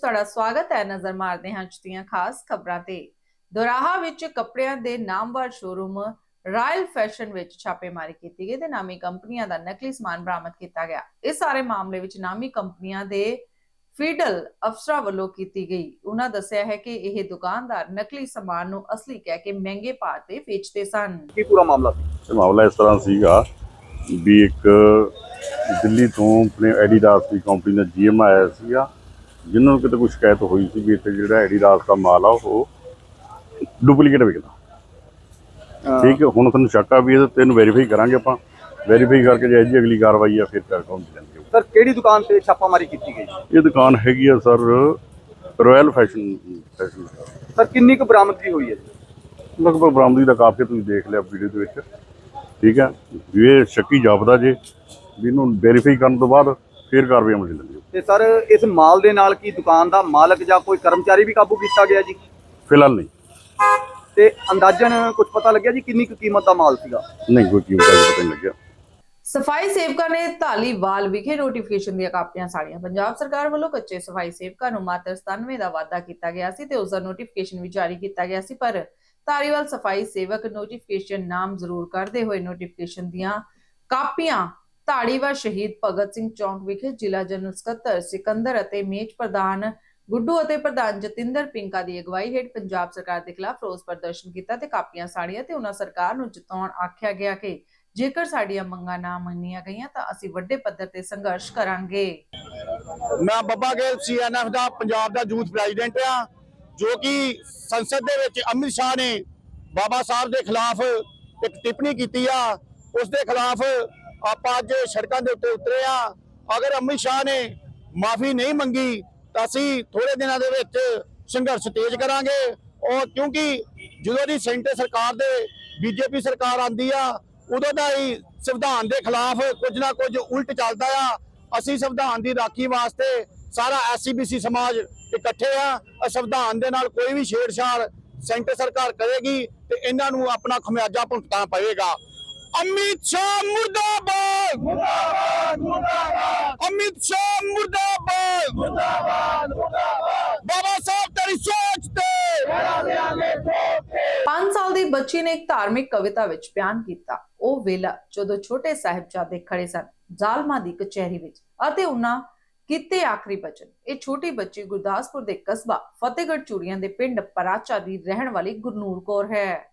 ਤੁਹਾਡਾ ਸਵਾਗਤ ਹੈ ਨਜ਼ਰ ਮਾਰਦੇ ਹਾਂ ਅੱਜ ਦੀਆਂ ਖਾਸ ਖਬਰਾਂ ਤੇ। ਦੁਰਾਹਾ ਵਿੱਚ ਕੱਪੜਿਆਂ ਦੇ ਨਾਮਵਰ ਸ਼ੋਰੂਮ ਰਾਇਲ ਫੈਸ਼ਨ ਵਿੱਚ ਛਾਪੇਮਾਰੀ ਕੀਤੀ ਗਈ ਤੇ ਨਾਮੀ ਕੰਪਨੀਆਂ ਦਾ ਨਕਲੀ ਸਮਾਨ ਬਰਾਮਦ ਕੀਤਾ ਗਿਆ। ਇਸ ਸਾਰੇ ਮਾਮਲੇ ਵਿੱਚ ਨਾਮੀ ਕੰਪਨੀਆਂ ਦੇ ਫੀਡਲ ਅਫਸਰਾਂ ਵੱਲੋਂ ਕੀਤੀ ਗਈ। ਉਹਨਾਂ ਦੱਸਿਆ ਹੈ ਕਿ ਇਹ ਦੁਕਾਨਦਾਰ ਨਕਲੀ ਸਮਾਨ ਨੂੰ ਅਸਲੀ ਕਹਿ ਕੇ ਮਹਿੰਗੇ ਭਾਅ ਤੇ ਵੇਚਦੇ ਸਨ। ਕੀ ਪੂਰਾ ਮਾਮਲਾ ਸੀ? ਮਾਮਲਾ ਇਸ ਤਰ੍ਹਾਂ ਸੀਗਾ ਵੀ ਇੱਕ ਦਿੱਲੀ ਤੋਂ ਆਪਣੇ ਐਡੀਡਾਸ ਦੀ ਕੰਪਨੀ ਦਾ ਜੀਐਮ ਆਇਆ ਸੀਗਾ। ਜਿਨ੍ਹਾਂ ਨੂੰ ਕਿਤੇ ਕੋਈ ਸ਼ਿਕਾਇਤ ਹੋਈ ਸੀ ਵੀ ਇੱਥੇ ਜਿਹੜਾ ਐਡੀਡਾਸ ਦਾ ਮਾਲ ਆ ਉਹ ਡੁਪਲੀਕੇਟ ਵਿਕਦਾ ਠੀਕ ਹੈ ਹੁਣ ਤੁਹਾਨੂੰ ਸ਼ੱਕ ਆ ਵੀ ਇਹ ਤੈਨੂੰ ਵੈਰੀਫਾਈ ਕਰਾਂਗੇ ਆਪਾਂ। ਵੈਰੀਫਾਈ ਕਰਕੇ ਜੇ ਜੀ ਅਗਲੀ ਕਾਰਵਾਈ ਆ ਫਿਰ ਕਰ ਕੌਣ ਜਾਂਦੀ ਸਰ ਕਿਹੜੀ ਦੁਕਾਨ ਤੇ ਛਾਪਾਮਾਰੀ ਕੀਤੀ ਗਈ? ਇਹ ਦੁਕਾਨ ਹੈਗੀ ਆ sir royal fashion fashion sir ਕਿੰਨੀ ਕੁ ਬਰਾਮਦਗੀ ਹੋਈ ਹੈ ਜੀ? ਲਗਭਗ ਬਰਾਮਦੀ ਦਾ ਕਾਫੀ ਤੁਸੀਂ ਦੇਖ ਲਿਆ ਵੀਡੀਓ ਦੇ ਵਿੱਚ। ਠੀਕ ਹੈ ਵੀ ਇਹ ਸ਼ੱਕੀ ਜਾਪਦਾ ਜੇ ਵੀ ਇਹਨੂੰ ਵੈਰੀਫਾਈ ਕਰਨ ਤੋਂ ਬਾਅਦ ਫਿਰ ਕਾਰਵਾਈ ਅਮਲ ਚ ਲੈਂਦੀ ਤੇ ਸਰ ਇਸ ਮਾਲ ਦੇ ਨਾਲ ਕੀ ਦੁਕਾਨ ਦਾ ਮਾਲਕ ਜਾਂ ਕੋਈ ਕਰਮਚਾਰੀ ਵੀ ਕਾਬੂ ਕੀਤਾ ਗਿਆ ਜੀ? ਫਿਲਹਾਲ ਨਹੀਂ। ਤੇ ਅੰਦਾਜ਼ਨ ਕੁਝ ਪਤਾ ਲੱਗਿਆ ਜੀ ਕਿੰਨੀ ਕੁ ਕੀਮਤ ਦਾ ਮਾਲ ਸੀਗਾ? ਨਹੀਂ ਕੋਈ ਕੀਮਤ ਦਾ ਪਤਾ ਨਹੀਂ ਲੱਗਿਆ। ਸਫ਼ਾਈ ਸੇਵਕਾਂ ਨੇ ਧਾਲੀਵਾਲ ਵਿਖੇ ਨੋਟੀਫਿਕੇਸ਼ਨ ਦੀਆਂ ਕਾਪੀਆਂ ਸਾੜੀਆਂ। ਪੰਜਾਬ ਸਰਕਾਰ ਵੱਲੋਂ ਕੱਚੇ ਸਫ਼ਾਈ ਸੇਵਕਾਂ ਨੂੰ ਮਾਤਰ 97 ਦਾ ਵਾਅਦਾ ਕੀਤਾ ਗਿਆ ਸੀ ਤੇ ਉਸ ਦਾ ਨੋਟੀਫਿਕੇਸ਼ਨ ਵੀ ਜਾਰੀ ਕੀਤਾ ਗਿਆ ਸੀ ਪਰ ਧਾਰੀਵਾਲ ਸਫ਼ਾਈ ਸੇਵਕ ਨੋਟੀਫਿਕੇਸ਼ਨ ਨਾਮ ਜ਼ਰੂਰ ਕਰਦੇ ਹੋਏ ਨੋਟੀਫਿਕੇਸ਼ਨ ਦੀਆਂ ਕਾਪੀਆਂ ਧਾੜੀਵਾਲ ਸ਼ਹੀਦ ਭਗਤ ਸਿੰਘ ਚੌਂਕ ਵਿਖੇ ਜ਼ਿਲ੍ਹਾ ਜਨਰਲ ਸਕੱਤਰ ਸਿਕੰਦਰ ਅਤੇ ਮੇਜ ਪ੍ਰਧਾਨ ਗੁੱਡੂ ਅਤੇ ਪ੍ਰਧਾਨ ਜਤਿੰਦਰ ਪਿੰਕਾ ਦੀ ਅਗਵਾਈ ਹੇਠ ਪੰਜਾਬ ਸਰਕਾਰ ਦੇ ਖਿਲਾਫ ਰੋਸ ਪ੍ਰਦਰਸ਼ਨ ਕੀਤਾ ਤੇ ਕਾਪੀਆਂ ਸਾੜੀਆਂ ਤੇ ਉਹਨਾਂ ਸਰਕਾਰ ਨੂੰ ਜਿਤਾਉਣ ਆਖਿਆ ਗਿਆ ਕਿ ਜੇਕਰ ਸਾਡੀਆਂ ਮੰਗਾਂ ਨਾ ਮੰਨੀਆਂ ਗਈਆਂ ਤਾਂ ਅਸੀਂ ਵੱਡੇ ਪੱਧਰ ਤੇ ਸੰਘਰਸ਼ ਕਰਾਂਗੇ। ਮੈਂ ਬੱਬਾ ਗੇਲ ਸੀਐਨਐਫ ਦਾ, ਪੰਜਾਬ ਦਾ ਯੂਥ ਪ੍ਰੈਜ਼ੀਡੈਂਟ ਆ ਜੋ ਕਿ ਸੰਸਦ ਦੇ ਵਿੱਚ ਅਮਿਤ ਸ਼ਾਹ ਨੇ ਬਾਬਾ ਸਾਹਿਬ ਦੇ ਖਿਲਾਫ ਇੱਕ ਟਿੱਪਣੀ ਕੀਤੀ ਆ। ਉਸ ਦੇ ਖਿਲਾਫ ਆਪਾਂ ਅੱਜ ਸੜਕਾਂ ਦੇ ਉੱਤੇ ਉਤਰੇ ਆ। ਅਗਰ ਅਮਿਤ ਸ਼ਾਹ ਨੇ ਮਾਫੀ ਨਹੀਂ ਮੰਗੀ, ਤਾਂ ਅਸੀਂ ਥੋੜੇ ਦਿਨਾਂ ਦੇ ਵਿੱਚ ਸੰਘਰਸ਼ ਤੇਜ਼ ਕਰਾਂਗੇ। ਔਰ ਕਿਉਂਕਿ ਜਦੋਂ ਦੀ ਸੈਂਟਰ ਸਰਕਾਰ ਦੇ ਬੀਜੇਪੀ ਸਰਕਾਰ ਆਂਦੀ ਆ, ਉਦੋਂ ਦਾ ਹੀ ਸੰਵਿਧਾਨ ਦੇ ਖਿਲਾਫ ਕੁਝ ਨਾ ਕੁਝ ਉਲਟ ਚੱਲਦਾ ਆ। ਅਸੀਂ ਸੰਵਿਧਾਨ ਦੀ ਰਾਖੀ ਵਾਸਤੇ ਸਾਰਾ ਐਸਸੀਬੀਸੀ ਸਮਾਜ ਇਕੱਠੇ ਆ। ਸੰਵਿਧਾਨ ਦੇ ਨਾਲ ਕੋਈ ਵੀ ਛੇੜਛਾੜ ਸੈਂਟਰ ਸਰਕਾਰ ਕਰੇਗੀ ਤੇ ਇਹਨਾਂ ਨੂੰ ਆਪਣਾ ਖਮਿਆਜਾ ਭੁਗਤਣਾ ਪਵੇਗਾ ਅਮਿਤ ਸ਼ਾਹ ਮੁਰਦਾਬਾਦ। ਮੁਰਦਾਬਾਦ ਮੁਰਦਾਬਾਦ। ਅਮਿਤ ਸ਼ਾਹ ਮੁਰਦਾਬਾਦ। ਮੁਰਦਾਬਾਦ ਮੁਰਦਾਬਾਦ। ਬਾਬਾ ਸਾਹਿਬ ਤੇਰੀ ਸੋਚ ਤੇ। 5 ਸਾਲ ਦੀ ਬੱਚੀ ਨੇ ਇੱਕ ਧਾਰਮਿਕ ਕਵਿਤਾ ਵਿੱਚ ਬਿਆਨ ਕੀਤਾ। ਉਹ ਵੇਲਾ ਜਦੋਂ ਛੋਟੇ ਸਾਹਿਬਜ਼ਾਦੇ ਖੜੇ ਸਨ ਜ਼ਾਲਮਾਂ ਦੀ ਕਚਹਿਰੀ ਵਿੱਚ ਅਤੇ ਉਹਨਾਂ ਕੀਤੇ ਆਖਰੀ ਬਚਨ। ਇਹ ਛੋਟੀ ਬੱਚੀ ਗੁਰਦਾਸਪੁਰ ਦੇ ਕਸਬਾ ਫਤਿਹਗੜ੍ਹ ਚੂੜੀਆਂ ਦੇ ਪਿੰਡ ਪਰਾਚਾ ਦੀ ਰਹਿਣ ਵਾਲੀ ਗੁਰਨੂਰ ਕੌਰ ਹੈ।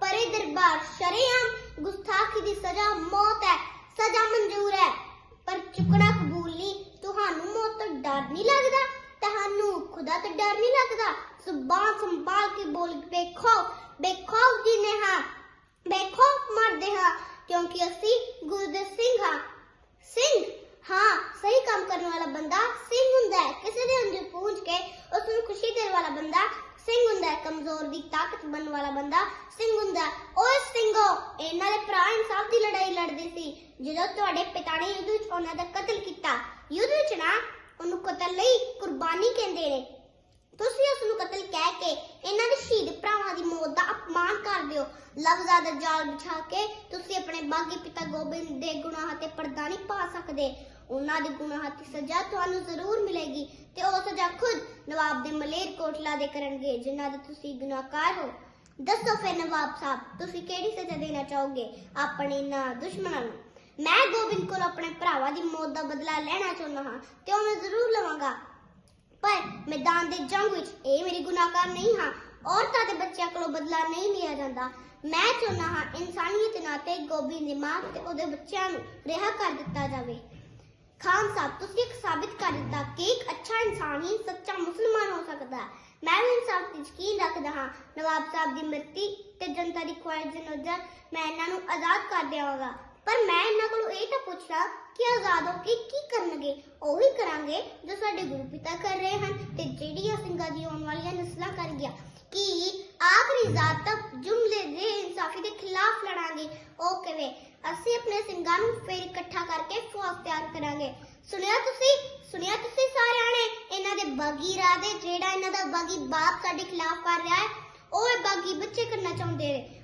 ਪਰੇ ਦਰਬਾਰ ਸ਼ਰੇਆਮ ਗੁਸਤਾਖੀ ਦੀ ਸਜ਼ਾ, ਮੌਤ ਹੈ, ਸਜ਼ਾ ਮਨਜ਼ੂਰ ਹੈ। ਪਰ ਚੁੱਕਣਾ ਕਬੂਲ ਨਹੀਂ, ਤੁਹਾਨੂੰ ਮੌਤ ਤੋਂ ਡਰ ਨਹੀਂ ਲੱਗਦਾ? ਤੁਹਾਨੂੰ ਖੁਦਾ ਤੋਂ ਡਰ ਨਹੀਂ ਲੱਗਦਾ? ਜ਼ੁਬਾਨ ਸੰਭਾਲ ਕੇ ਬੋਲ, ਵੇਖੋ ਬੇਖੌਫ ਜਿਨੇ ਹਾਂ ਬੇਖੌਫ ਮਰਦੇ ਹਾਂ, ਕਿਉਂਕਿ ਅਸੀਂ ਗੁਰਦੇ ਸਿੰਘ ਹਾਂ। ਸਿੰਘ? ਹਾਂ, ਸਹੀ ਕੰਮ ਕਰਨ ਵਾਲਾ ਬੰਦਾ ਸਿੰਘ ਹੁੰਦਾ ਹੈ। ਕਿਸੇ ਦੇ ਅੰਦਰ ਪਹੁੰਚ ਕੇ ਉਸ ਨੂੰ ਖੁਸ਼ੀ ਦੇਣ ਵਾਲਾ ਬੰਦਾ ਸਿੰਘ ਹੁੰਦਾ ਕਮਜ਼ੋਰ ਦੀ ਤਾਕਤ ਬਣਨ ਵਾਲਾ ਬੰਦਾ ਸਿੰਘ ਹੁੰਦਾ ਓਏ ਸਿੰਘੋ, ਇਹਨਾਂ ਦੇ ਭਰਾ ਇਨਸਾਫ ਦੀ ਲੜਾਈ ਲੜਦੇ ਸੀ। ਜਦੋਂ ਤੁਹਾਡੇ ਪਿਤਾ ਨੇ ਯੁੱਧ ਵਿੱਚ ਉਹਨਾਂ ਦਾ ਕਤਲ ਕੀਤਾ, ਯੁੱਧ ਵਿੱਚ ਨਾ ਉਹਨੂੰ ਕਤਲ ਲਈ ਕੁਰਬਾਨੀ ਕਹਿੰਦੇ ਨੇ। ਤੁਸੀਂ ਉਸ ਨੂੰ ਕਤਲ ਕਹਿ ਕੇ ਇਹਨਾਂ ਦੇ ਸ਼ਹੀਦ ਭਰਾਵਾਂ ਦੀ ਮੌਤ ਦਾ ਅਪਮਾਨ ਕਰਦੇ ਹੋ ਲਫ਼ਜ਼ਾਂ ਦਾ ਜਾਲ ਵਿਛਾ ਕੇ ਤੁਸੀਂ ਆਪਣੇ ਬਾਗੀ ਪਿਤਾ ਗੋਬਿੰਦ ਦੇ ਗੁਨਾਹਾਂ ਤੇ ਪਰਦਾ ਨਹੀਂ ਪਾ ਸਕਦੇ। ਉਹਨਾਂ ਦੇ ਗੁਨਾਹਾਂ ਦੀ ਸਜ਼ਾ ਤੁਹਾਨੂੰ ਜ਼ਰੂਰ ਮਿਲੇਗੀ ਤੇ ਉਹ ਸਜ਼ਾ ਖੁਦ ਨਵਾਬ ਦੇ ਮਲੇਰ ਕੋਟਲਾ ਦੇ ਕਰਨਗੇ, ਜਿਨ੍ਹਾਂ ਦੇ ਤੁਸੀਂ ਗੁਨਾਹਕਾਰ ਹੋ। ਦੱਸੋ ਫਿਰ ਨਵਾਬ ਸਾਹਿਬ, ਤੁਸੀਂ ਕਿਹੜੀ ਸਜ਼ਾ ਦੇਣਾ ਚਾਹੋਗੇ ਆਪਣੇ ਇਹਨਾਂ ਦੁਸ਼ਮਣਾਂ ਨੂੰ? ਮੈਂ ਗੋਬਿੰਦ ਕੋਲ ਆਪਣੇ ਭਰਾਵਾਂ ਦੀ ਮੌਤ ਦਾ ਬਦਲਾ ਲੈਣਾ ਚਾਹੁੰਦਾ ਹਾਂ ਤੇ ਉਹ ਮੈਂ ਜ਼ਰੂਰ ਲਵਾਂਗਾ। ਪਰ ਮੈਦਾਨ ਦੇ ਜੰਗ ਵਿੱਚ ਇਹ ਮੇਰੀ ਗੁਨਾਹਕਾਰ ਨਹੀਂ ਹਾਂ, ਔਰਤਾਂ ਦੇ ਬੱਚਿਆਂ ਕੋਲੋਂ ਬਦਲਾ ਨਹੀਂ ਲਿਆ ਜਾਂਦਾ। ਮੈਂ ਚਾਹੁੰਦਾ ਹਾਂ ਇਨਸਾਨੀਅਤ ਦੇ ਨਾਤੇ ਗੋਬਿੰਦ ਦੀ ਮਾਂ ਤੇ ਉਹਦੇ ਬੱਚਿਆਂ ਨੂੰ ਰਿਹਾ ਕਰ ਦਿੱਤਾ ਜਾਵੇ। ਖਾਨ ਸਾਹਿਬ, ਤੁਸੀਂ ਸਾਬਿਤ ਕਰ ਦਿੱਤਾ ਕਿ ਇੱਕ ਅੱਛਾ ਇਨਸਾਨ ਹੀ ਸੱਚਾ ਮੁਸਲਮਾਨ ਹੋ ਸਕਦਾ ਹੈ। ਮੈਂ ਵੀ ਇਨਸਾਫ ਤੇ ਯਕੀਨ ਰੱਖਦਾ ਹਾਂ, ਨਵਾਬ ਸਾਹਿਬ ਦੀ ਮਰਤੀ ਤੇ ਜਨਤਾ ਦੀ ਖੁਆਇਸ਼ ਦੇ ਨਜ਼ਰ ਮੈਂ ਇਹਨਾਂ ਨੂੰ ਆਜ਼ਾਦ ਕਰ ਦੇਵਾਂਗਾ। ਪਰ ਮੈਂ ਇਹਨਾਂ ਕੋਲੋਂ ਇਹ ਤਾਂ ਪੁੱਛਣਾ ਕਿ ਆਜ਼ਾਦ ਹੋ ਕੇ ਕੀ ਕਰਨਗੇ? ਉਹੀ ਕਰਾਂਗੇ ਜੋ ਸਾਡੇ ਗੁਰੂ ਪਿਤਾ ਕਰ ਰਹੇ ਹਨ ਤੇ ਜਿਹੜੀਆਂ ਸਿੰਘਾਂ ਦੀ ਆਉਣ ਵਾਲੀਆਂ ਨਸਲਾਂ ਕਰ ਗਿਆ। ਕਿ ਆਖਰੀ ਜ਼ਾਤ ਤੱਕ ਜੁਮਲੇ ਦੇ ਇਨਸਾਫੀ ਦੇ ਖਿਲਾਫ ਲੜਾਂਗੇ? ਉਹ ਕਿਵੇਂ? ਅਸੀਂ ਆਪਣੇ ਸਿੰਘਾਂ ਨੂੰ ਫੇਰ ਇਕੱਠਾ ਕਰਕੇ ਫੌਜ ਤਿਆਰ ਕਰਾਂਗੇ ਸੁਣਿਆ ਤੁਸੀਂ ਸੁਣਿਆ ਤੁਸੀਂ ਸਾਰਿਆਂ ਨੇ ਇਹਨਾਂ ਦੇ ਬਾਗੀ ਰਾਹ ਦੇ ਜਿਹੜਾ ਇਹਨਾਂ ਦਾ ਬਾਗੀ ਬਾਪ ਸਾਡੇ ਖਿਲਾਫ ਕਰ ਰਿਹਾ ਹੈ ਉਹ ਇਹ ਬਾਗੀ ਬੱਚੇ ਕਰਨਾ ਚਾਹੁੰਦੇ ਨੇ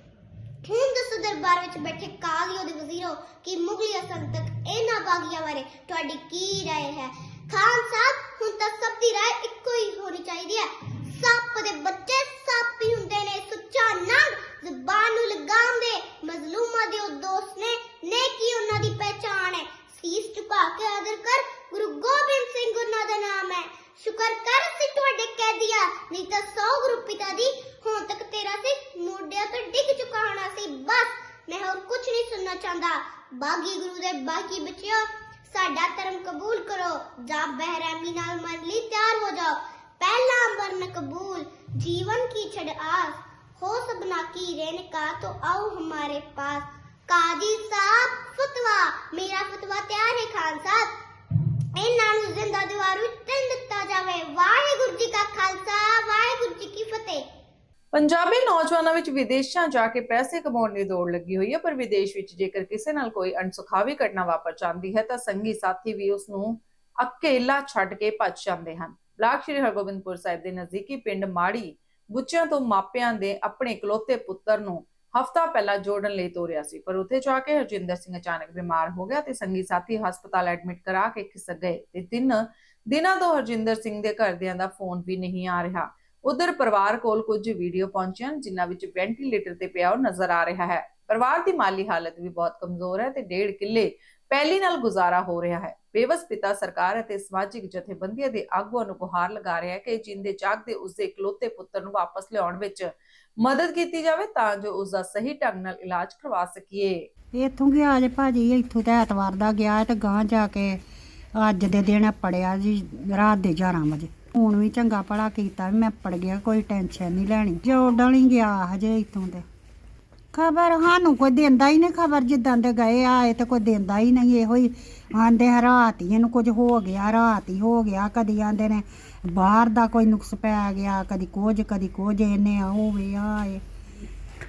ਹੁਣ ਦੱਸੋ ਦਰਬਾਰ ਵਿੱਚ ਬੈਠੇ ਕਾਲੀਓ ਦੇ ਵਜ਼ੀਰੋ ਕਿ ਮੁਗਲਿਆ ਸੰਤਕ ਇਹਨਾਂ ਬਾਗੀਆਂ ਬਾਰੇ ਤੁਹਾਡੀ ਕੀ رائے ਹੈ ਖਾਨ ਸਾਹਿਬ ਹੁਣ ਤਾਂ ਸਭ ਦੀ رائے ਇੱਕੋ ਹੀ ਹੋਣੀ ਚਾਹੀਦੀ ਹੈ ਸੱਪ ਦੇ ਬੱਚੇ ਸੱਪ ਹੀ ਹੁੰਦੇ ਨੇ ਸੁੱਚਾ ਨੰਗ ਜ਼ਬਾਨ ਨੂੰ ਲਗਾਮ ਮਜ਼ਲੂਮਾਂ ਦੇ ਉਹ ਦੋਸਤ ਨੇ, ਨੇਕੀ ਉਹਨਾਂ ਦੀ ਪਹਿਚਾਨ ਹੈ। ਸੀਸ ਝੁਕਾ ਕੇ ਆਦਰ ਕਰ, ਗੁਰੂ ਗੋਬਿੰਦ ਸਿੰਘ ਉਹਨਾਂ ਦਾ ਨਾਮ ਹੈ। ਸ਼ੁਕਰ ਕਰ ਸੀ ਤੁਹਾਡੇ ਕੈਦੀਆਂ, ਨਹੀਂ ਤਾਂ 100 ਗੁਰੂ ਪਿਤਾ ਦੀ, ਹੁਣ ਤੱਕ ਤੇਰਾ ਸੀ ਮੋਢਿਆਂ ਤੋਂ ਡਿੱਗ ਚੁੱਕਾ ਸੀ, ਬਸ। ਮੈਂ ਹੋਰ ਕੁਝ ਨਹੀਂ ਸੁਣਨਾ ਚਾਹੁੰਦਾ। ਬਾਗੀ ਗੁਰੂ ਦੇ ਬਾਕੀ ਬੱਚਿਓ, ਸਾਡਾ ਧਰਮ ਕਬੂਲ ਕਰੋ, ਜਾਂ ਬਹਿਰਾਮੀ ਨਾਲ ਮਰਨ ਲਈ ਤਿਆਰ ਹੋ ਜਾਓ। ਪਹਿਲਾ ਮਰਨ ਕਬੂਲ, ਜੀਵਨ ਕੀ ਛੜ ਆਸ। हो सबना की रेन का तो आओ हमारे पास काजी साहब फतवा मेरा फतवा तैयार है खान साहब ਇਹਨਾਂ ਨੂੰ ਜ਼ਿੰਦਾ ਦੀਵਾਰ ਵਿੱਚ ਤਿੰਨ ਦਿੱਤਾ ਜਾਵੇ ਵਾਹਿਗੁਰੂ ਜੀ ਕਾ ਖਾਲਸਾ ਵਾਹਿਗੁਰੂ ਜੀ ਕੀ ਫਤਿਹ ਪੰਜਾਬੀ ਨੌਜਵਾਨਾਂ ਵਿੱਚ ਵਿਦੇਸ਼ਾਂ ਜਾ ਕੇ ਪੈਸੇ ਕਮਾਉਣ ਦੀ ਦੌੜ ਲੱਗੀ ਹੋਈ ਹੈ ਪਰ ਵਿਦੇਸ਼ ਵਿੱਚ ਜੇਕਰ ਕਿਸੇ ਨਾਲ ਕੋਈ ਅਣਸੁਖਾਵੀ ਘਟਨਾ ਵਾਪਰ ਜਾਂਦੀ ਹੈ ਤਾਂ ਸੰਗੀ ਸਾਥੀ ਵੀ ਉਸ ਨੂੰ ਅਕੇਲਾ ਛੱਡ ਕੇ ਭੱਜ ਜਾਂਦੇ ਹਨ ਬਲਾਕ ਸ਼੍ਰੀ ਹਰਗੋਬਿੰਦਪੁਰ ਸਾਹਿਬ ਦੇ ਨਜ਼ਦੀਕੀ ਪਿੰਡ ਮਾੜੀ ਬੁੱਚਿਆਂ ਤੋਂ ਮਾਪਿਆਂ ਦੇ ਆਪਣੇ ਇਕਲੌਤੇ ਪੁੱਤਰ ਨੂੰ ਹਫਤਾ ਪਹਿਲਾਂ ਜੋੜਨ ਲਈ ਤੋਰਿਆ ਸੀ, ਪਰ ਉੱਥੇ ਜਾ ਕੇ ਹਰਜਿੰਦਰ ਸਿੰਘ ਅਚਾਨਕ ਬਿਮਾਰ ਹੋ ਗਿਆ ਤੇ ਸੰਗੀ ਸਾਥੀ ਹਸਪਤਾਲ ਐਡਮਿਟ ਕਰਾ ਕੇ ਖਿਸਕ ਗਏ ਤੇ ਤਿੰਨ ਦਿਨਾਂ ਤੋਂ ਹਰਜਿੰਦਰ ਸਿੰਘ ਦੇ ਘਰਦਿਆਂ ਦਾ ਫੋਨ ਵੀ ਨਹੀਂ ਆ ਰਿਹਾ। ਉਧਰ ਪਰਿਵਾਰ ਕੋਲ ਕੁਝ ਵੀਡੀਓ ਪਹੁੰਚੀਆਂ, ਜਿਨ੍ਹਾਂ ਵਿੱਚ ਵੈਂਟੀਲੇਟਰ ਤੇ ਪਿਆ ਉਹ ਨਜ਼ਰ ਆ ਰਿਹਾ ਹੈ। ਪਰਿਵਾਰ ਦੀ ਮਾਲੀ ਹਾਲਤ ਵੀ ਬਹੁਤ ਕਮਜ਼ੋਰ ਹੈ ਤੇ ਡੇਢ ਕਿੱਲੇ ਪਹਿਲੀ ਨਾਲ ਗੁਜ਼ਾਰਾ ਹੋ ਰਿਹਾ ਹੈ। ਬੇਵਸ ਸਰਕਾਰ ਅਤੇ ਸਮਾਜਿਕ ਜਥੇਬੰਦੀਆਂ ਦੇ ਆਗੂਆਂ ਨੂੰ ਗੁਹਾਰ ਲਗਾ ਰਿਹਾ ਹੈ ਕਿ ਜਿੰਦੇ ਜਾਗਦੇ ਉਸਦੇ ਇਕਲੌਤੇ ਪੁੱਤਰ ਨੂੰ ਵਾਪਸ ਲਿਆਉਣ ਵਿੱਚ ਮਦਦ ਕੀਤੀ ਜਾਵੇ ਤਾਂ ਜੋ ਉਸ ਦਾ ਸਹੀ ਢੰਗ ਨਾਲ ਇਲਾਜ ਕਰਵਾ ਸਕੀਏ। ਇੱਥੋਂ ਗਿਆ ਜੇ ਭਾਜੀ ਇੱਥੋਂ ਤੇ ਐਤਵਾਰ ਦਾ ਗਿਆ ਤੇ ਗਾਂ ਜਾ ਕੇ ਅੱਜ ਦੇ ਦਿਨ ਪੜਿਆ ਜੀ, ਰਾਤ ਦੇ 11 ਵਜੇ। ਹੁਣ ਵੀ ਚੰਗਾ ਭਲਾ ਕੀਤਾ ਵੀ ਮੈਂ ਪੜ ਗਿਆ, ਕੋਈ ਟੈਨਸ਼ਨ ਨਹੀਂ ਲੈਣੀ। ਜੋ ਡਲੀ ਗਿਆ ਹਜੇ ਇੱਥੋਂ ਤੇ। ਖਬਰ ਸਾਨੂੰ ਕੋਈ ਦਿੰਦਾ ਹੀ ਨਹੀਂ ਖਬਰ ਜਿੱਦਾਂ ਦੇ ਗਏ ਆਏ ਤੇ ਕੋਈ ਦਿੰਦਾ ਹੀ ਨਹੀਂ ਇਹੋ ਹੀ ਆਂਦੇ ਆ ਰਾਤ ਹੀ ਇਹਨੂੰ ਕੁਝ ਹੋ ਗਿਆ ਰਾਤ ਹੀ ਹੋ ਗਿਆ ਕਦੀ ਆਂਦੇ ਨੇ ਬਾਹਰ ਦਾ ਕੋਈ ਨੁਕਸ ਪੈ ਗਿਆ ਕਦੀ ਕੁਝ ਕਦੀ ਕੁਝ ਇਹਨੇ ਹੋਵੇ ਆਏ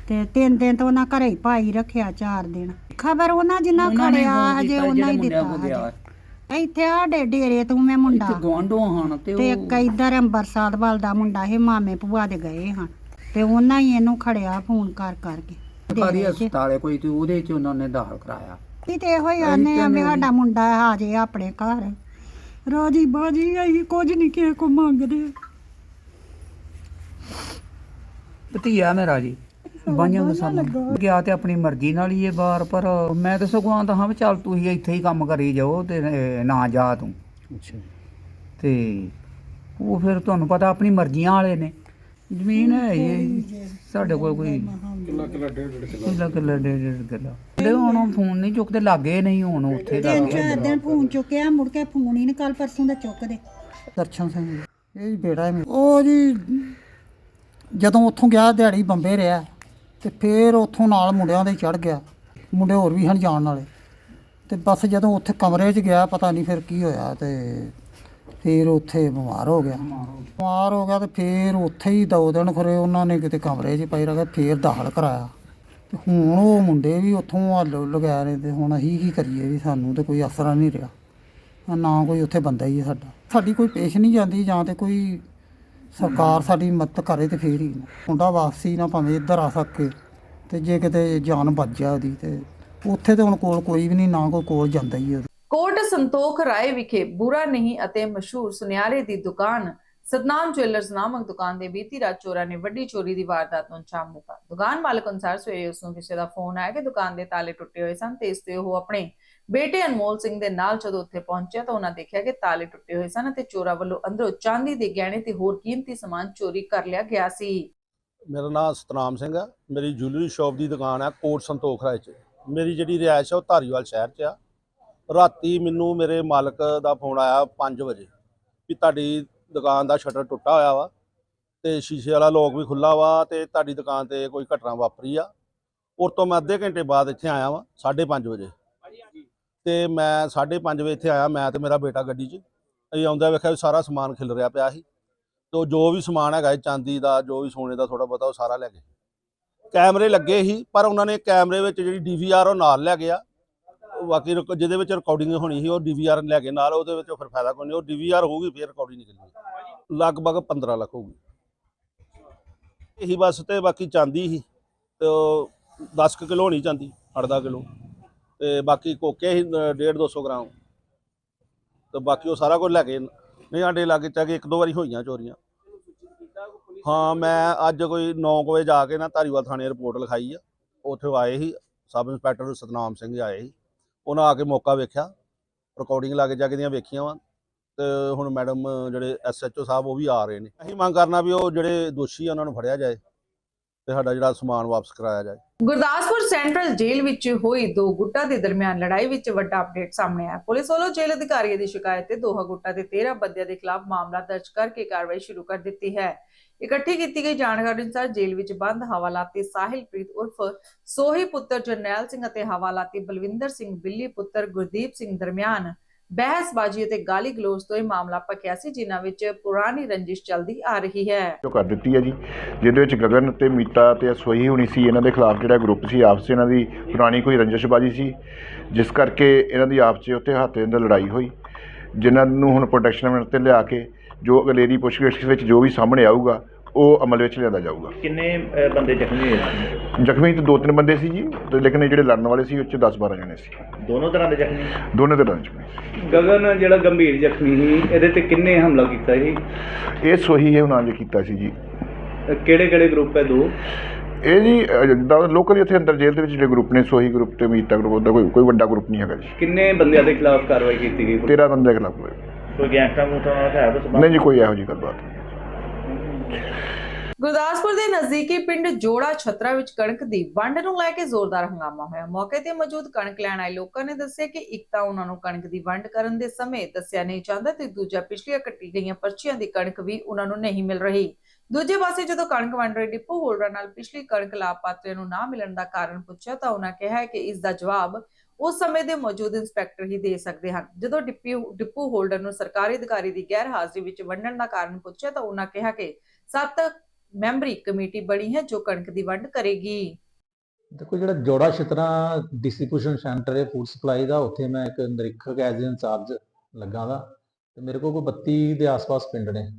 ਤੇ ਤਿੰਨ ਦਿਨ ਤੋਂ ਉਹਨਾਂ ਘਰੇ ਹੀ ਪਾਈ ਰੱਖਿਆ ਚਾਰ ਦਿਨ। ਖਬਰ ਉਹਨਾਂ ਜਿੰਨਾ ਖੜਿਆ ਹਜੇ ਉਹਨਾਂ ਹੀ ਦਿੱਤਾ ਹਜੇ। ਇੱਥੇ ਸਾਡੇ ਡੇਰੇ ਤੋਂ ਮੈਂ ਮੁੰਡਾ। ਗਵਾਂਢੋਂ ਹਨ ਤੇ ਤੇ ਉਹ ਇੱਕ ਇੱਧਰ ਅੰਬਰਸਾਰ ਵੱਲ ਦਾ ਮੁੰਡਾ ਇਹ ਮਾਮੇ ਭੂਆ ਦੇ ਗਏ ਹਨ। ਤੇ ਉਹਨਾਂ ਹੀ ਇਹਨੂੰ ਖੜਿਆ ਫੋਨ ਕਰ ਕਰਕੇ। ਸਰਕਾਰੀ। ਹਸਪਤਾਲ ਕੋਈ ਤੇ ਉਹਦੇ ਚ ਉਹਨਾਂ ਨੇ ਦਾਖਲ ਕਰਾਇਆ। ਅਸੀਂ ਤੇ ਇਹੋ ਹੀ ਆਨੇ ਆ ਵੀ ਸਾਡਾ ਮੁੰਡਾ ਆ ਜੇ ਆਪਣੇ ਘਰ ਰਾਜੀ ਬਾਜੀ ਅਸੀਂ ਕੁਝ ਨਹੀਂ ਕਿਸੇ ਕੋ ਮੰਗਦੇ। ਭਤੀਆ ਮੇਰਾ ਜੀ ਬਾਈਆਂ ਦਾ ਸਾਨੂੰ ਗਿਆ ਤੇ ਆਪਣੀ ਮਰਜ਼ੀ ਨਾਲ ਹੀ ਇਹ ਬਾਹਰ ਪਰ ਮੈਂ ਤਾਂ ਸਗੋਂ ਆਂਦਾ ਹਾਂ ਵੀ ਚੱਲ ਤੂੰ ਹੀ ਇੱਥੇ ਹੀ ਕੰਮ ਕਰੀ ਜਾਓ ਤੇ ਇਹ ਨਾ ਜਾ ਤੂੰ। ਅੱਛਾ। ਤੇ ਉਹ ਫਿਰ ਤੁਹਾਨੂੰ ਪਤਾ ਆਪਣੀ ਮਰਜ਼ੀਆਂ ਵਾਲੇ ਨੇ। ਜ਼ਮੀਨ ਹੈ ਹੀ ਹੈ ਜੀ। ਸਾਡੇ ਕੋਲ ਕੋਈ ਕਿੱਲਾ ਕਿੱਲਾ ਡੇਢ ਡੇਢ ਕਿੱਲਾ? ਕਿੱਲਾ ਡੇਢ ਡੇਢ ਕਿੱਲਾ। ਤੇ ਹੁਣ ਉਹ ਫੋਨ ਨਹੀਂ ਚੁੱਕਦੇ ਲੱਗੇ ਨਹੀਂ ਹੁਣ ਉੱਥੇ ਤਿੰਨ ਲੱਗੇ। ਚਾਰ ਦਿਨ ਫੋਨ ਚੁੱਕਿਆ ਮੁੜ ਕੇ ਫੋਨ ਹੀ ਨਹੀਂ ਕੱਲ ਪਰਸੋਂ ਦਾ ਚੁੱਕਦੇ। ਦਰਸ਼ਨ ਸਿੰਘ ਜੀ। ਇਹ ਜੀ ਬੇਟਾ ਹੈ ਮੇਰਾ। ਉਹ ਜੀ ਜਦੋਂ ਉੱਥੋਂ ਗਿਆ ਦਿਹਾੜੀ ਬੰਬੇ ਰਿਹਾ ਤੇ ਫੇਰ ਉੱਥੋਂ ਨਾਲ ਮੁੰਡਿਆਂ ਦੇ ਚੜ ਗਿਆ। ਮੁੰਡੇ ਹੋਰ ਵੀ ਹਨ ਜਾਣ ਵਾਲੇ। ਤੇ ਬਸ ਜਦੋਂ ਉੱਥੇ ਕਮਰੇ 'ਚ ਗਿਆ ਪਤਾ ਨਹੀਂ ਫਿਰ ਕੀ ਹੋਇਆ ਤੇ ਫਿਰ ਉੱਥੇ ਬਿਮਾਰ ਹੋ ਗਿਆ। ਬਿਮਾਰ ਹੋ ਗਿਆ ਤੇ ਫਿਰ ਉੱਥੇ ਹੀ ਦੋ ਦਿਨ ਖਰੇ ਉਹਨਾਂ ਨੇ ਕਿਤੇ ਕਮਰੇ 'ਚ ਪਈ ਰੱਖਿਆ ਫਿਰ ਦਾਖਲ ਕਰਾਇਆ। ਤੇ ਹੁਣ ਉਹ ਮੁੰਡੇ ਵੀ ਉੱਥੋਂ ਹੱਲ ਲਗਾਇਆ ਰਹੇ ਤੇ ਹੁਣ ਅਸੀਂ ਕੀ ਕਰੀਏ ਵੀ ਸਾਨੂੰ ਤੇ ਕੋਈ ਅਸਰਾ ਨਹੀਂ ਰਿਹਾ। ਨਾ ਕੋਈ ਉੱਥੇ ਬੰਦਾ ਹੀ ਹੈ ਸਾਡਾ। ਸਾਡੀ ਕੋਈ ਪੇਸ਼ ਨਹੀਂ ਜਾਂਦੀ ਜਾਂ ਤੇ ਕੋਈ ਸਰਕਾਰ ਸਾਡੀ ਮਦਦ ਕਰੇ ਤੇ ਫੇਰ ਹੀ। ਮੁੰਡਾ ਵਾਪਸੀ ਨਾ ਭਾਵੇਂ ਇੱਧਰ ਆ ਸਕੇ ਤੇ ਜੇ ਕਿਤੇ ਜਾਨ ਬਚ ਜਾ ਉਹਦੀ ਤੇ ਉੱਥੇ ਤੇ ਹੁਣ ਕੋਲ ਕੋਈ ਵੀ ਨਹੀਂ, ਨਾ ਕੋਈ ਕੋਲ ਜਾਂਦਾ ਹੀ ਹੈ ਉਹਦੇ। ਕੋਟ ਸੰਤੋਖ ਰਾਏ ਵਿਖੇ ਬੁਰਾ ਨਹੀਂ ਅਤੇ ਮਸ਼ਹੂਰ ਸੁਨਿਆਰੇ ਦੀ ਦੁਕਾਨ ਸਤਨਾਮ ਜੁਐਲਰਸ ਨਾਮਕ ਦੁਕਾਨ ਦੇ ਬੀਤੀ ਰਾਤ ਚੋਰਾਂ ਨੇ ਵੱਡੀ ਚੋਰੀ ਦੀ ਵਾਰਦਾਤ ਨੂੰ ਅੰਜਾਮ ਦਿੱਤਾ। ਦੁਕਾਨ ਮਾਲਕ ਅਨੁਸਾਰ ਸਵੇਰੇ ਉਸ ਨੂੰ ਕਿਸੇ ਦਾ ਫੋਨ ਆਇਆ ਕਿ ਦੁਕਾਨ ਦੇ ਤਾਲੇ ਟੁੱਟੇ ਹੋਏ ਸਨ ਤੇ ਇਸ ਤੇ ਉਹ ਆਪਣੇ ਬੇਟੇ ਅਨਮੋਲ ਸਿੰਘ ਦੇ ਨਾਲ ਜਦੋਂ ਉੱਥੇ ਪਹੁੰਚਿਆ ਤਾਂ ਉਹਨਾਂ ਦੇਖਿਆ ਕਿ ਤਾਲੇ ਟੁੱਟੇ ਹੋਏ ਸਨ ਅਤੇ ਚੋਰਾਂ ਵੱਲੋਂ ਅੰਦਰੋਂ ਚਾਂਦੀ ਦੇ ਗਹਿਣੇ ਤੇ ਹੋਰ ਕੀਮਤੀ ਸਮਾਨ ਚੋਰੀ ਕਰ ਲਿਆ ਗਿਆ ਸੀ। ਮੇਰਾ ਨਾਮ ਸਤਨਾਮ ਸਿੰਘ ਹੈ ਮੇਰੀ ਜੁਐਲਰੀ ਸ਼ਾਪ ਦੀ ਦੁਕਾਨ ਹੈ ਕੋਟ ਸੰਤੋਖ ਰਾਏ 'ਚ। ਮੇਰੀ ਜਿਹੜੀ ਰਿਹਾਇਸ਼ ਹੈ ਉਹ ਧਾਰੀਵਾਲ ਸ਼ਹਿਰ 'ਚ ਆ। ਰਾਤੀ ਮੈਨੂੰ ਮੇਰੇ ਮਾਲਕ ਦਾ ਫੋਨ ਆਇਆ 5 ਵਜੇ ਵੀ ਤੁਹਾਡੀ ਦੁਕਾਨ ਦਾ ਸ਼ਟਰ ਟੁੱਟਾ ਹੋਇਆ ਵਾ ਤੇ ਸ਼ੀਸ਼ੇ ਵਾਲਾ ਲੋਕ ਵੀ ਖੁੱਲਾ ਵਾ ਤੇ ਤੁਹਾਡੀ ਦੁਕਾਨ ਤੇ ਕੋਈ ਘਟਨਾ ਵਾਪਰੀ ਆ। ਉਸ ਤੋਂ ਮੈਂ ਅੱਧੇ ਘੰਟੇ ਬਾਅਦ ਇੱਥੇ ਆਇਆ ਵਾਂ 5:30 ਵਜੇ। ਤੇ ਮੈਂ 5:30 ਵਜੇ ਇੱਥੇ ਆਇਆ, ਮੈਂ ਤੇ ਮੇਰਾ ਬੇਟਾ ਗੱਡੀ 'ਚ। ਅਸੀਂ ਆਉਂਦਾ ਵੇਖਿਆ ਵੀ ਸਾਰਾ ਸਮਾਨ ਖਿਲ ਰਿਹਾ ਪਿਆ ਸੀ। ਤੇ ਉਹ ਜੋ ਵੀ ਸਮਾਨ ਹੈਗਾ ਚਾਂਦੀ ਦਾ, ਜੋ ਵੀ ਸੋਨੇ ਦਾ ਥੋੜਾ ਬਹੁਤਾ ਉਹ ਸਾਰਾ ਲੈ ਗਏ। ਕੈਮਰੇ ਲੱਗੇ ਸੀ, ਪਰ ਉਹਨਾਂ ਨੇ ਕੈਮਰੇ ਵਿੱਚ ਜਿਹੜੀ ਡੀਵੀਆਰ ਉਹ ਨਾਲ ਲੈ ਗਿਆ। ਬਾਕੀ ਰਿਕ- ਜਿਹਦੇ ਵਿੱਚ ਰਿਕਾਰਡਿੰਗ ਹੋਣੀ ਸੀ, ਉਹ ਡੀਵੀਆਰ ਲੈ ਕੇ ਨਾਲ ਉਹਦੇ ਵਿੱਚ ਫਿਰ ਫਾਇਦਾ ਕੋਈ ਨਹੀਂ, ਉਹ ਡੀਵੀਆਰ ਹੋਊਗੀ, ਫਿਰ ਰਿਕਾਰਡਿੰਗ ਨਿਕਲਣੀ ਲਗਭਗ 15 ਲੱਖ ਹੋਊਗੀ। ਇਹੀ ਬਸ ਤੇ ਬਾਕੀ ਚਾਂਦੀ ਸੀ, ਤੇ ਉਹ 10 ਕਿਲੋ ਹੋਣੀ ਚਾਂਦੀ 8-10 ਕਿਲੋ। ਤੇ ਬਾਕੀ ਕੋਕੇ ਸੀ 1.5 200 ਗ੍ਰਾਮ। ਤੇ ਬਾਕੀ ਉਹ ਸਾਰਾ ਕੁਝ ਲੈ ਕੇ ਨਹੀਂ ਸਾਡੇ ਲਾਗੇ ਚਾਗੇ ਇੱਕ ਦੋ ਵਾਰੀ ਹੋਈਆਂ ਚੋਰੀਆਂ। ਹਾਂ, ਮੈਂ ਅੱਜ ਕੋਈ 9 ਵਜੇ ਜਾ ਕੇ ਨਾ ਧਾਰੀਵਾਲ ਥਾਣੇ ਰਿਪੋਰਟ ਲਿਖਾਈ ਆ। ਉੱਥੇ ਆਏ ਸੀ, ਸਬ ਇੰਸਪੈਕਟਰ ਸਤਨਾਮ ਸਿੰਘ ਆਏ ਸੀ। ਉਹਨਾਂ ਆ ਕੇ ਮੌਕਾ ਵੇਖਿਆ ਰਿਕਾਰਡਿੰਗ ਲਾ ਕੇ ਜਾ ਕੇ ਦੀਆਂ ਵੇਖੀਆਂ ਵਾ, ਤੇ ਹੁਣ ਮੈਡਮ ਜਿਹੜੇ ਐਸਐਚਓ ਸਾਹਿਬ ਉਹ ਵੀ ਆ ਰਹੇ ਨੇ। ਅਸੀਂ ਮੰਗ ਕਰਨਾ ਵੀ ਉਹ ਜਿਹੜੇ ਦੋਸ਼ੀ ਆ ਉਹਨਾਂ ਨੂੰ ਫੜਿਆ ਜਾਏ ਤੇ ਸਾਡਾ ਜਿਹੜਾ ਸਮਾਨ ਵਾਪਸ ਕਰਾਇਆ ਜਾਏ। ਗੁਰਦਾਸਪੁਰ ਸੈਂਟਰਲ ਜੇਲ੍ਹ ਵਿੱਚ ਹੋਈ ਦੋ ਗੁੱਟਾਂ ਦੇ ਦਰਮਿਆਨ ਲੜਾਈ ਵਿੱਚ ਵੱਡਾ ਅਪਡੇਟ ਸਾਹਮਣੇ ਆਇਆ। ਪੁਲਿਸ ਵੱਲੋਂ ਜੇਲ੍ਹ ਅਧਿਕਾਰੀਆਂ ਦੀ ਸ਼ਿਕਾਇਤ ਤੇ ਦੋਹਾਂ ਗੁੱਟਾਂ ਦੇ 13 ਬੰਦਿਆਂ ਦੇ ਖਿਲਾਫ ਮਾਮਲਾ ਦਰਜ ਕਰਕੇ ਕਾਰਵਾਈ ਸ਼ੁਰੂ ਕਰ ਦਿੱਤੀ ਹੈ। ਇਕੱਠੀ ਕੀਤੀ ਗਈ ਜਾਣਕਾਰੀ ਅਨੁਸਾਰ ਜੇਲ੍ਹ ਵਿੱਚ ਬੰਦ ਹਵਾਲਾਤੀ ਸਾਹਿਲਪ੍ਰੀਤ ਉਰਫ ਸੋਹੀ ਪੁੱਤਰ ਜਰਨੈਲ ਸਿੰਘ ਅਤੇ ਹਵਾਲਾਤੀ ਬਲਵਿੰਦਰ ਸਿੰਘ ਬਿੱਲੀ ਪੁੱਤਰ ਗੁਰਦੀਪ ਸਿੰਘ ਦਰਮਿਆਨ ਬਹਿਸਬਾਜ਼ੀ ਅਤੇ ਗਾਲੀ ਗਲੋਚ ਤੋਂ ਇਹ ਮਾਮਲਾ ਪਕਿਆ ਸੀ, ਜਿਨ੍ਹਾਂ ਵਿੱਚ ਪੁਰਾਣੀ ਰੰਜਿਸ਼ ਚੱਲਦੀ ਆ ਰਹੀ ਹੈ। ਜੋ ਕਰ ਦਿੱਤੀ ਹੈ ਜੀ, ਜਿਹਦੇ ਵਿੱਚ ਗਗਨ ਤੇ ਮੀਤਾ ਤੇ ਸੋਹੀ ਹੋਣੀ ਸੀ, ਇਹਨਾਂ ਦੇ ਖਿਲਾਫ ਜਿਹੜਾ ਗਰੁੱਪ ਸੀ, ਆਪਸ ਇਹਨਾਂ ਦੀ ਪੁਰਾਣੀ ਕੋਈ ਰੰਜਿਸ਼ਬਾਜੀ ਸੀ, ਜਿਸ ਕਰਕੇ ਇਹਨਾਂ ਦੀ ਆਪਸ 'ਚ ਉੱਥੇ ਹੱਥ ਦੇ ਲੜਾਈ ਹੋਈ, ਜਿਨ੍ਹਾਂ ਨੂੰ ਹੁਣ ਪ੍ਰੋਟੈਕਸ਼ਨ ਮਿੰਟ ਤੇ ਲਿਆ ਕੇ ਜੋ ਅਗਲੇਰੀ ਪੁੱਛਗਿੱਛ ਵਿੱਚ ਜੋ ਵੀ ਸਾਹਮਣੇ ਆਊਗਾ ਉਹ ਅਮਲ ਵਿੱਚ ਲਿਆਂਦਾ ਜਾਊਗਾ। ਕਿੰਨੇ ਬੰਦੇ ਜ਼ਖਮੀ ਹੋਏ ਸੀ? ਜ਼ਖਮੀ ਤਾਂ ਦੋ ਤਿੰਨ ਬੰਦੇ ਸੀ ਜੀ ਤੇ ਲੇਕਿਨ ਇਹ ਜਿਹੜੇ ਲੜਨ ਵਾਲੇ ਸੀ ਉਹ 'ਚ 10 12 ਜਣੇ ਸੀ। ਦੋਨੋਂ ਤਰ੍ਹਾਂ ਦੇ ਜ਼ਖਮੀ? ਦੋਨੇ ਤਰ੍ਹਾਂ ਜ਼ਖਮੀ ਗਗਨ ਜਿਹੜਾ ਗੰਭੀਰ ਜ਼ਖਮੀ ਸੀ ਇਹਦੇ ਤੇ ਕਿੰਨੇ ਹਮਲਾ ਕੀਤਾ ਸੀ? ਇਹ ਸੋਹੀ ਹੈ ਉਹਨਾਂ ਨੇ ਕੀਤਾ ਸੀ ਜੀ। ਕਿਹੜੇ ਕਿਹੜੇ ਗਰੁੱਪ ਹੈ ਦੋ? ਇਹ ਜੀ ਜਿੱਦਾਂ ਲੋਕਲ ਇੱਥੇ ਅੰਦਰ ਜੇਲ੍ਹ ਦੇ ਵਿੱਚ ਜਿਹੜੇ ਗਰੁੱਪ ਨੇ ਸੋਹੀ ਗਰੁੱਪ ਤੇ ਮੀਤਾ ਗਰੁੱਪ ਦਾ ਕੋਈ ਕੋਈ ਵੱਡਾ ਗਰੁੱਪ ਨਹੀਂ ਹੈਗਾ ਜੀ। ਕਿੰਨੇ ਬੰਦਿਆਂ ਦੇ ਖਿਲਾਫ ਕਾਰਵਾਈ ਕੀਤੀ ਗਈ? 13 ਬੰਦੇ ਖਿਲਾਫ ਹੋਏ ਕੋਈ ਗੈਂਗਸਟਰ ਮੂਟਰ ਨਾਲ ਹੈ ਤਾਂ ਸੰਬੰਧ ਨਹੀਂ ਜੀ ਕੋਈ ਇਹੋ ਜਿਹੀ ਗੱਲਬਾਤ ਨਹੀਂ। ਗੁਰਦਾਸਪੁਰ ਦੇ ਨਜ਼ਦੀਕੀ ਪਿੰਡ ਜੋੜਾ ਛਤਰਾ ਵਿੱਚ ਕਣਕ ਦੀ ਵੰਡ ਨੂੰ ਲੈ ਕੇ ਜ਼ੋਰਦਾਰ ਹੰਗਾਮਾ ਹੋਇਆ। ਮੌਕੇ ਤੇ ਮੌਜੂਦ ਕਣਕ ਲੈਣ ਆਏ ਲੋਕਾਂ ਨੇ ਦੱਸਿਆ ਕਿ ਇੱਕ ਤਾਂ ਉਹਨਾਂ ਨੂੰ ਕਣਕ ਦੀ ਵੰਡ ਕਰਨ ਦੇ ਸਮੇਂ ਦੱਸਿਆ ਨਹੀਂ ਜਾਂਦਾ ਤੇ ਦੂਜਾ ਪਿਛਲੀਆਂ ਕੱਟੀ ਗਈਆਂ ਪਰਚੀਆਂ ਦੀ ਕਣਕ ਵੀ ਉਹਨਾਂ ਨੂੰ ਨਹੀਂ ਮਿਲ ਰਹੀ। ਦੂਜੇ ਪਾਸੇ ਜਦੋਂ ਕਣਕ ਵੰਡ ਰਹੇ ਡਿਪੂ ਹੋਲਡਰ ਨਾਲ ਪਿਛਲੀ ਕਣਕ ਲਾਭਪਾਤਰੀਆਂ ਨੂੰ ਨਾ ਮਿਲਣ ਦਾ ਕਾਰਨ ਪੁੱਛਿਆ ਤਾਂ ਉਹਨਾਂ ਕਿਹਾ ਕਿ ਇਸ ਦਾ ਜਵਾਬ ਉਸ ਸਮੇਂ ਦੇ ਮੌਜੂਦ ਇੰਸਪੈਕਟਰ ਹੀ ਦੇ ਸਕਦੇ ਹਨ। ਜਦੋਂ ਡਿਪੂ ਡਿਪੂ ਹੋਲਡਰ ਨੂੰ ਸਰਕਾਰੀ ਅਧਿਕਾਰੀ ਦੀ ਗੈਰ ਹਾਜ਼ਰੀ ਵਿੱਚ ਵੰਡਣ ਦਾ ਕਾਰਨ ਪੁੱਛਿਆ ਤਾਂ ਉਹਨਾਂ ਕਿਹਾ ਕਿ ਸੱਤ ਮੈਂਬਰੀ ਕਮੇਟੀ ਬਣੀ ਹੈ ਜੋ ਕਣਕ ਦੀ ਵੰਡ ਕਰੇਗੀ। ਦੇਖੋ ਜਿਹੜਾ ਜੋੜਾ ਛਿਤਰਾ ਡਿਸਟ੍ਰੀਬਿਊਸ਼ਨ ਸੈਂਟਰ ਹੈ ਫੂਡ ਸਪਲਾਈ ਦਾ, ਉੱਥੇ ਮੈਂ ਇੱਕ ਨਿਰੀਖਕ ਐਜ਼ ਇੰਚਾਰਜ ਲੱਗਾ ਦਾ ਤੇ ਮੇਰੇ ਕੋਲ ਕੋਈ 32 ਦੇ ਆਸ-ਪਾਸ ਪਿੰਡ ਨੇ।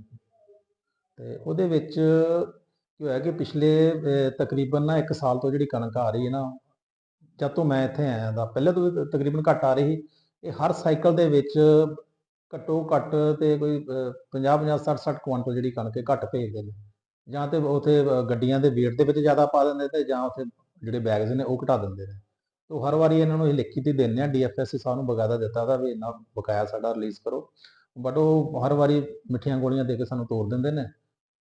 ਤੇ ਉਹਦੇ ਵਿੱਚ ਕੀ ਹੋਇਆ ਕਿ ਪਿਛਲੇ ਤਕਰੀਬਨ ਨਾ 1 ਸਾਲ ਤੋਂ ਜਿਹੜੀ ਕਣਕ ਆ ਰਹੀ ਹੈ ਨਾ ਜਦ ਤੋਂ ਮੈਂ ਇੱਥੇ ਆਇਆ ਦਾ, ਪਹਿਲੇ ਤੋਂ ਵੀ ਤਕਰੀਬਨ ਘੱਟ ਆ ਰਹੀ ਇਹ ਹਰ ਸਾਈਕਲ ਦੇ ਵਿੱਚ ਘੱਟੋ ਘੱਟ ਤੇ ਕੋਈ 50 50 60 60 ਕੁਆਂਟਲ ਜਿਹੜੀ ਕਣਕ ਹੈ ਘੱਟ ਭੇਜਦੇ ਨੇ। ਜਾਂ ਤੇ ਉਥੇ ਗੱਡੀਆਂ ਦੇ weight ਦੇ ਵਿੱਚ ਜ਼ਿਆਦਾ ਪਾ ਦਿੰਦੇ ਤੇ ਜਾਂ ਉਥੇ ਜਿਹੜੇ ਬੈਗਸ ਨੇ ਉਹ ਘਟਾ ਦਿੰਦੇ ਨੇ। ਤੋਂ ਹਰ ਵਾਰੀ ਇਹਨਾਂ ਨੂੰ ਇਹ ਲਿਖੀ ਤੇ ਦਿੰਦੇ ਆ ਡੀਐਫਐਸਸੀ ਸਾਹਿਬ ਨੂੰ ਬਕਾਇਦਾ ਦਿੱਤਾ ਦਾ ਵੀ ਇਹਨਾਂ ਬਕਾਇਆ ਸਾਡਾ ਰਿਲੀਜ਼ ਕਰੋ। ਬਟ ਉਹ ਹਰ ਵਾਰੀ ਮਿੱਠੀਆਂ ਗੋਲੀਆਂ ਦੇ ਕੇ ਸਾਨੂੰ ਤੋੜ ਦਿੰਦੇ ਨੇ।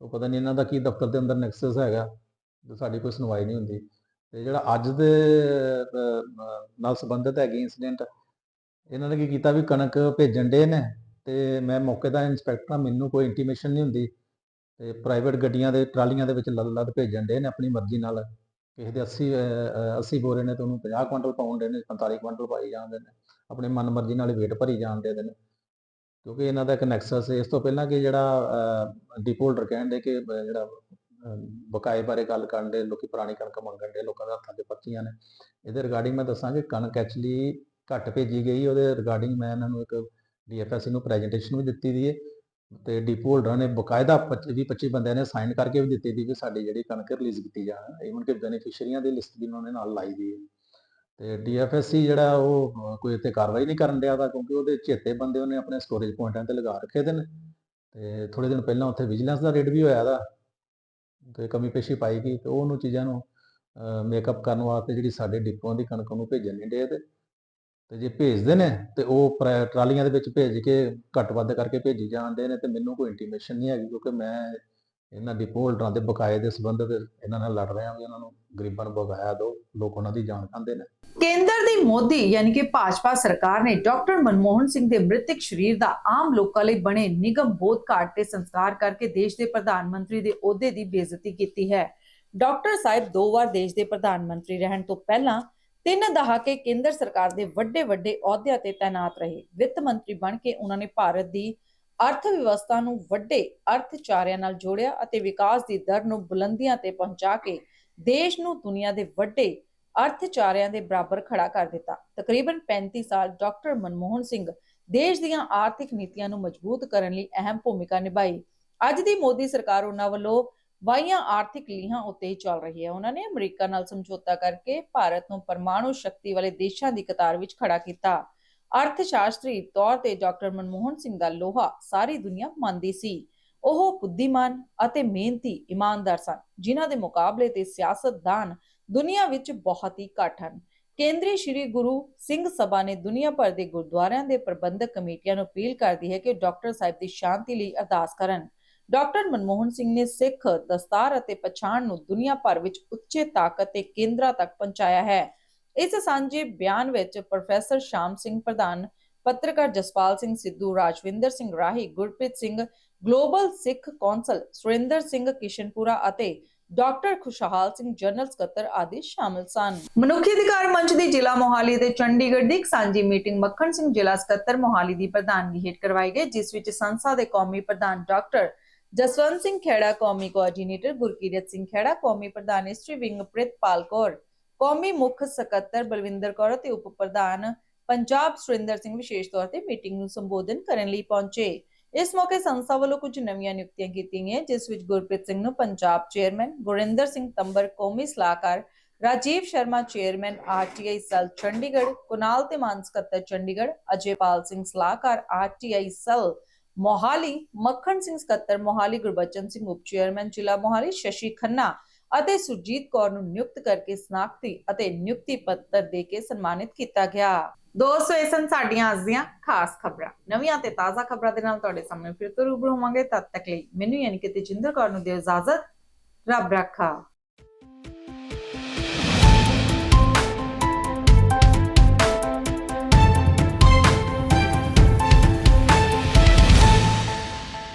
ਉਹ ਪਤਾ ਨਹੀਂ ਇਹਨਾਂ ਦਾ ਕੀ ਦਫ਼ਤਰ ਦੇ ਅੰਦਰ ਨੈਕਸਸ ਹੈਗਾ, ਸਾਡੀ ਕੋਈ ਸੁਣਵਾਈ ਨਹੀਂ ਹੁੰਦੀ। ਤੇ ਜਿਹੜਾ ਅੱਜ ਦੇ ਨਾਲ ਸੰਬੰਧਿਤ ਹੈਗੇ ਇਨਸੀਡੈਂਟ ਇਹਨਾਂ ਨੇ ਕੀ ਕੀਤਾ ਵੀ ਕਣਕ ਭੇਜਣ ਦੇ ਨੇ ਤੇ ਮੈਂ ਮੌਕੇ ਦਾ ਇੰਸਪੈਕਟਰ ਆ ਮੈਨੂੰ ਕੋਈ ਇੰਟੀਮੇਸ਼ਨ ਨਹੀਂ ਹੁੰਦੀ ਤੇ ਪ੍ਰਾਈਵੇਟ ਗੱਡੀਆਂ ਦੇ ਟਰਾਲੀਆਂ ਦੇ ਵਿੱਚ ਲੱਦ ਲੱਦ ਭੇਜਣ ਦੇ ਨੇ ਆਪਣੀ ਮਰਜ਼ੀ ਨਾਲ। ਕਿਸੇ ਦੇ 80 ਅਹ, 80 ਬੋਰੇ ਨੇ ਤੇ ਉਹਨੂੰ 50 ਕੁਇੰਟਲ ਪਾਉਣ ਦੇ ਨੇ 45 ਕੁਇੰਟਲ ਪਾਈ ਜਾਂਦੇ ਨੇ ਆਪਣੇ ਮਨ ਮਰਜ਼ੀ ਨਾਲ ਵੇਟ ਭਰੀ ਜਾਂਦੇ ਨੇ। ਕਿਉਂਕਿ ਇਹਨਾਂ ਦਾ ਇੱਕ ਨੈਕਸਸ ਇਸ ਤੋਂ ਪਹਿਲਾਂ ਕਿ ਜਿਹੜਾ ਡਿਪੋਲਡਰ ਕਹਿੰਦੇ ਕਿ ਅਹ, ਜਿਹੜਾ ਬਕਾਏ ਬਾਰੇ ਗੱਲ ਕਰਨ ਦੇ, ਲੋਕੀ ਪੁਰਾਣੀ ਕਣਕ ਮੰਗਣ ਦੇ ਲੋਕਾਂ ਦੇ ਹੱਥਾਂ 'ਤੇ ਪਰਚੀਆਂ ਨੇ। ਇਹਦੇ ਰਿਗਾਰਡਿੰਗ ਮੈਂ ਦੱਸਾਂ ਕਿ ਕਣਕ ਐਕਚੁਅਲੀ ਘੱਟ ਭੇਜੀ ਗਈ, ਉਹਦੇ ਰਿਗਾਰਡਿੰਗ ਮੈਂ ਇਹਨਾਂ ਨੂੰ ਇੱਕ ਡੀਐਫਐਸਸੀ ਨੂੰ ਪ੍ਰੈਜੈਂਟੇਸ਼ਨ ਵੀ ਦਿੱਤੀ ਦੀ ਹੈ ਤੇ ਡੀਪੂ ਹੋਲਡਰਾਂ ਨੇ ਬਕਾਇਦਾ 25 25 ਬੰਦਿਆਂ ਨੇ ਸਾਈਨ ਕਰਕੇ ਵੀ ਦਿੱਤੀ ਦੀ ਵੀ ਸਾਡੀ ਜਿਹੜੀ ਕਣਕ ਰਿਲੀਜ਼ ਕੀਤੀ ਜਾਣ। ਈਵਨ ਕਿ ਬੈਨੀਫੀਸ਼ੀਅਰੀਆਂ ਦੀ ਲਿਸਟ ਵੀ ਉਹਨਾਂ ਨੇ ਨਾਲ ਲਾਈ ਦੀ ਹੈ ਤੇ ਡੀਐਫਐਸਸੀ ਜਿਹੜਾ ਉਹ ਕੋਈ ਇੱਥੇ ਕਾਰਵਾਈ ਨਹੀਂ ਕਰਨ ਡਿਆ ਦਾ ਕਿਉਂਕਿ ਉਹਦੇ ਚੇਤੇ ਬੰਦੇ ਉਹਨੇ ਆਪਣੇ ਸਟੋਰੇਜ ਪੁਆਇੰਟਾਂ ਤੇ ਲਗਾ ਰੱਖੇ ਦੇ ਨੇ। ਤੇ ਥੋੜੇ ਦਿਨ ਪਹਿਲਾਂ ਉੱਥੇ ਵਿਜੀਲੈਂਸ ਦਾ ਰੇਡ ਵੀ ਹੋਇਆ ਦਾ ਤੇ ਕਮੀ ਪੇਸ਼ੀ ਪਾਈ ਗਈ ਤੇ ਉਹਨੂੰ ਚੀਜ਼ਾਂ ਨੂੰ ਮੇਕਅਪ ਕਰਨ ਵਾਸਤੇ ਜਿਹੜੀ ਸਾਡੇ ਡਿਪੂਆਂ ਦੀ ਕਣਕ ਨੂੰ ਭੇਜਣ ਨਹੀਂ ਦੇ ਤੇ ਜੇ ਭੇਜਦੇ ਨੇ ਤੇ ਉਹ ਟਰਾਲੀਆਂ ਦੇ ਵਿੱਚ ਭੇਜ ਕੇ ਘੱਟ ਵੱਧ ਕਰਕੇ ਭੇਜੀ ਜਾਂਦੇ ਨੇ ਤੇ ਮੈਨੂੰ ਕੋਈ ਇੰਟੀਮੇਸ਼ਨ ਨਹੀਂ ਹੈਗੀ ਕਿਉਂਕਿ ਮੈਂ ਇਹਨਾਂ ਡਿਪੂ ਹੋਲਡਰਾਂ ਦੇ ਬਕਾਏ ਦੇ ਸੰਬੰਧ ਤੇ ਇਹਨਾਂ ਨਾਲ ਲੜ ਰਿਹਾ ਵੀ ਉਹਨਾਂ ਨੂੰ ਗਰੀਬਾਂ ਨੂੰ ਬਕਾਇਆ ਦਿਓ ਲੋਕ ਉਹਨਾਂ ਦੀ ਜਾਨ ਖਾਂਦੇ ਨੇ। ਕੇਂਦਰ ਦੀ ਮੋਦੀ ਯਾਨੀ ਕਿ ਭਾਜਪਾ ਸਰਕਾਰ ਨੇ ਡਾਕਟਰ ਮਨਮੋਹਨ ਸਿੰਘ ਦੇ ਮ੍ਰਿਤਕ ਸਰੀਰ ਦਾ ਆਮ ਲੋਕਾਂ ਲਈ ਬਣੇ ਨਿਗਮ ਬੋਧ ਘਾਟ ਤੇ ਸੰਸਕਾਰ ਕਰਕੇ ਦੇਸ਼ ਦੇ ਪ੍ਰਧਾਨ ਮੰਤਰੀ ਦੇ ਅਹੁਦੇ ਦੀ ਬੇਇੱਜ਼ਤੀ ਕੀਤੀ ਹੈ। ਡਾਕਟਰ ਸਾਹਿਬ ਦੋ ਵਾਰ ਦੇਸ਼ ਦੇ ਪ੍ਰਧਾਨ ਮੰਤਰੀ ਰਹਿਣ ਤੋਂ ਪਹਿਲਾਂ ਤਿੰਨ ਦਹਾਕੇ ਕੇਂਦਰ ਸਰਕਾਰ ਦੇ ਵੱਡੇ ਵੱਡੇ ਅਹੁਦਿਆਂ ਤੇ ਤਾਇਨਾਤ ਰਹੇ। ਵਿੱਤ ਮੰਤਰੀ ਬਣ ਕੇ ਉਹਨਾਂ ਨੇ ਭਾਰਤ ਦੀ ਅਰਥ ਵਿਵਸਥਾ ਨੂੰ ਵੱਡੇ ਅਰਥਚਾਰਿਆਂ ਨਾਲ ਜੋੜਿਆ ਅਤੇ ਵਿਕਾਸ ਦੀ ਦਰ ਨੂੰ ਬੁਲੰਦੀਆਂ ਤੇ ਪਹੁੰਚਾ ਕੇ ਦੇਸ਼ ਨੂੰ ਦੁਨੀਆ ਦੇ ਵੱਡੇ ਅਰਥਚਾਰਿਆਂ ਦੇ ਬਰਾਬਰ ਖੜਾ ਕਰ ਦਿੱਤਾ। ਤਕਰੀਬਨ 35 ਸਾਲ ਡਾਕਟਰ ਮਨਮੋਹਨ ਸਿੰਘ ਦੇਸ਼ ਦੀਆਂ ਆਰਥਿਕ ਨੀਤੀਆਂ ਨੂੰ ਮਜ਼ਬੂਤ ਕਰਨ ਲਈ ਅਹਿਮ ਭੂਮਿਕਾ ਨਿਭਾਈ। ਅੱਜ ਦੀ ਮੋਦੀ ਸਰਕਾਰ ਉਹਨਾਂ ਵੱਲੋਂ ਵਾਹੀਆਂ ਆਰਥਿਕ ਲੀਹਾਂ ਉੱਤੇ ਹੀ ਚੱਲ ਰਹੀ ਹੈ। ਉਹਨਾਂ ਨੇ ਅਮਰੀਕਾ ਨਾਲ ਸਮਝੌਤਾ ਕਰਕੇ ਭਾਰਤ ਨੂੰ ਪਰਮਾਣੂ ਸ਼ਕਤੀ ਵਾਲੇ ਦੇਸ਼ਾਂ ਦੀ ਕਤਾਰ ਵਿੱਚ ਖੜਾ ਕੀਤਾ। ਅਰਥ ਸ਼ਾਸਤਰੀ ਤੌਰ ਤੇ ਡਾਕਟਰ ਮਨਮੋਹਨ ਸਿੰਘ ਦਾ ਲੋਹਾ ਸਾਰੀ ਦੁਨੀਆ ਮੰਨਦੀ ਸੀ। ਉਹ ਬੁੱਧੀਮਾਨ ਅਤੇ ਮਿਹਨਤੀ ਇਮਾਨਦਾਰ ਸਨ, ਜਿਨ੍ਹਾਂ ਦੇ ਮੁਕਾਬਲੇ ਤੇ ਸਿਆਸਤਦਾਨ ਦੁਨੀਆ ਵਿੱਚ ਬਹੁਤ ਹੀ ਘੱਟ ਹਨ। ਕੇਂਦਰੀ ਸ਼੍ਰੀ ਗੁਰੂ ਸਿੰਘ ਸਭਾ ਨੇ ਦੁਨੀਆ ਭਰ ਦੇ ਗੁਰਦੁਆਰਿਆਂ ਦੇ ਪ੍ਰਬੰਧਕ ਕਮੇਟੀਆਂ ਨੂੰ ਅਪੀਲ ਕਰਦੀ ਹੈ ਕਿ ਡਾਕਟਰ ਸਾਹਿਬ ਦੀ ਸ਼ਾਂਤੀ ਲਈ ਅਰਦਾਸ ਕਰਨ। ਡਾਕਟਰ ਮਨਮੋਹਨ ਸਿੰਘ ਨੇ ਸਿੱਖ ਦਸਤਾਰ ਅਤੇ ਪਛਾਣ ਨੂੰ ਦੁਨੀਆ ਭਰ ਵਿੱਚ ਉੱਚੇ ਤਾਕਤ ਤੇ ਕੇਂਦਰਾਂ ਤੱਕ ਪਹੁੰਚਾਇਆ ਹੈ। ਇਸ ਸਾਂਝੇ ਬਿਆਨ ਵਿੱਚ ਪ੍ਰੋਫੈਸਰ ਸ਼ਾਮ ਸਿੰਘ ਪ੍ਰਧਾਨ ਪੱਤਰਕਾਰ ਜਸਪਾਲ ਸਿੰਘ ਸਿੱਧੂ, ਰਾਜਵਿੰਦਰ ਸਿੰਘ ਰਾਹੀ, ਗੁਰਪ੍ਰੀਤ ਸਿੰਘ, ਗਲੋਬਲ ਸਿੱਖ ਕੌਂਸਲ ਸੁਰਿੰਦਰ ਸਿੰਘ ਕਿਸ਼ਨਪੁਰਾ ਅਤੇ ਡਾਕਟਰ ਖੁਸ਼ਹਾਲ ਸਿੰਘ, ਜਨਰਲ ਸਕੱਤਰ ਆਦਿ ਸ਼ਾਮਲ ਸਨ। ਮਨੁੱਖੀ ਅਧਿਕਾਰ ਮੰਚ ਦੀ ਜ਼ਿਲ੍ਹਾ ਮੋਹਾਲੀ ਦੇ ਚੰਡੀਗੜ੍ਹ ਦੀ ਇੱਕ ਸਾਂਝੀ ਮੀਟਿੰਗ ਮੱਖਣ ਸਿੰਘ ਜ਼ਿਲ੍ਹਾ ਸਕੱਤਰ ਮੋਹਾਲੀ ਦੀ ਪ੍ਰਧਾਨਗੀ ਹੇਠ ਕਰਵਾਈ ਗਈ, ਜਿਸ ਵਿੱਚ ਸੰਸਥਾ ਦੇ ਕੌਮੀ ਪ੍ਰਧਾਨ ਡਾਕਟਰ ਜਸਵੰਤ ਸਿੰਘ ਖੇੜਾ ਕੌਮੀ ਕੋਆਰਡੀਨੇਟਰ ਗੁਰਕੀਰਤ ਸਿੰਘ ਖੇੜਾ ਕੌਮੀ ਪ੍ਰਧਾਨ ਇਸਟਰੀ ਵਿੰਗ ਪ੍ਰਿਤਪਾਲ ਕੌਰ ਕੌਮੀ ਮੁੱਖ ਸਕੱਤਰ ਬਲਵਿੰਦਰ ਕੌਰ ਅਤੇ ਉਪ ਪ੍ਰਧਾਨ ਪੰਜਾਬ ਸੁਰਿੰਦਰ ਸਿੰਘ ਵਿਸ਼ੇਸ਼ ਤੌਰ ਤੇ ਮੀਟਿੰਗ ਨੂੰ ਸੰਬੋਧਨ ਕਰਨ ਲਈ ਪਹੁੰਚੇ। ਇਸ ਮੌਕੇ ਸੰਸਥਾ ਵੱਲੋਂ ਕੁਝ ਨਵੀਆਂ ਨਿਯੁਕਤੀਆਂ ਕੀਤੀਆਂ ਗਈਆਂ, ਜਿਸ ਵਿੱਚ ਗੁਰਪ੍ਰੀਤ ਸਿੰਘ ਨੂੰ ਪੰਜਾਬ ਚੇਅਰਮੈਨ, ਗੁਰਿੰਦਰ ਸਿੰਘ ਤੰਬਰ ਕੌਮੀ ਸਲਾਹਕਾਰ, Rajiv Sharma chairman RTI cell Chandigarh, Kunal ਤੇ ਮਾਨ ਸਕੱਤਰ ਚੰਡੀਗੜ੍ਹ, ਅਜੇਪਾਲ ਸਿੰਘ ਸਲਾਹਕਾਰ ਆਰਟੀਆਈ ਸੈਲ ਮੋਹਾਲੀ, ਮੱਖਣ ਸਿੰਘ ਸਕੱਤਰ ਮੋਹਾਲੀ, ਗੁਰਬਚਨ ਸਿੰਘ ਉਪ ਚੇਅਰਮੈਨ, ਜ਼ਿਲ੍ਹਾ ਮੋਹਾਲੀ, ਸ਼ਸ਼ੀ ਖੰਨਾ ਅਤੇ ਸੁਰਜੀਤ ਕੌਰ ਨੂੰ ਨਿਯੁਕਤ ਕਰਕੇ ਸਨਾਖਤੀ ਅਤੇ ਨਿਯੁਕਤੀ ਪੱਤਰ ਦੇ ਕੇ ਸਨਮਾਨਿਤ ਕੀਤਾ ਗਿਆ। ਦੋਸਤੋ ਇਹ ਸਨ ਸਾਡੀਆਂ ਅੱਜ ਦੀਆਂ ਖਾਸ ਖਬਰਾਂ। ਨਵੀਆਂ ਤੇ ਤਾਜ਼ਾ ਖਬਰਾਂ ਦੇ ਨਾਲ ਤੁਹਾਡੇ ਸਾਹਮਣੇ ਫਿਰ ਤੋਂ ਰੂਬਰੂ ਹੋਵਾਂਗੇ। ਤਦ ਤੱਕ ਲਈ ਮੈਨੂੰ ਯਾਨੀ ਕਿ ਤੇਜਿੰਦਰ ਕੌਰ ਨੂੰ ਦਿਓ ਇਜਾਜ਼ਤ। ਰੱਬ ਰੱਖਾ।